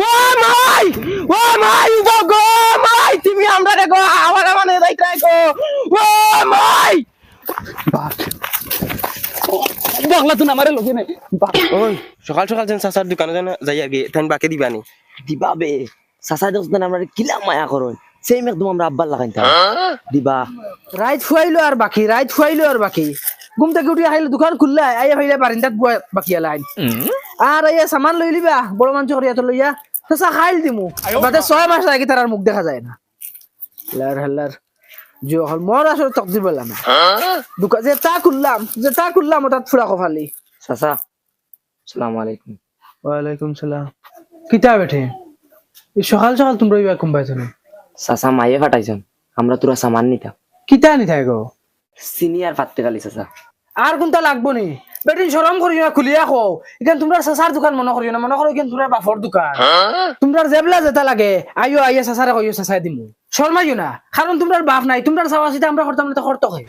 ও মাই! ও মাই গো গো মাই! তুমি আমরা রে গো আমার মানে রাইট রাই গো। ও মাই! তো আমারে লগে নাই। ওই সকাল সকাল যেন চাচার দোকানে যেন যাই আগে তাই বাকে দিবানি দিবা বে। চাচা দোস্তান আমরা কিলা মায়া করুন। সেম একদম আমরা আব্বার লাগাইতা দিবা। রাইত ফুয়াইলো আর বাকি রাইত ফুয়াইলো আর বাকি। ঘুম থেকে উঠি আইলে দোকান খুললা আইয়া ভাইলে বারিন্দাত বুয়া বাকি আলাইন আর আইয়া সামান লই লিবা বড় মাংস করিয়া তো লইয়া সসা খাইল দিমু বাদে ছয় মাস আগে তার আর মুখ দেখা যায় না। লার হাল্লার জিও হল মর আসলে তকদি বললাম দোকান যে তা খুললাম যে তা খুললাম ওটাত ফুরা কফালি। চাচা সালাম আলাইকুম। ওয়ালাইকুম সালাম। কিতা বেঠে? এই সকাল সকাল তোমরা ইবা কুম্বাইছ না? চাচা মাইয়ে ফাটাইছেন আমরা তোরা সামান নিতাম। কিতা নি থাই গো সিনিয়র ফাটতে গালি চাচা। আর কোনটা লাগবো নি? বেটিন সরম করি না খুলিয়া খো এখান তোমরা সাসার দোকান মনে করিও না মনে করো এখান তোমরা বাফর দোকান। তোমরা জেবলা যেটা লাগে। আইও আইয়া সাসারে কইও সাসাই দিমু। শর্মাইও না? কারণ তোমরা বাপ নাই। তোমরা চাওয়া চিতা আমরা করতাম না তো করতে হয়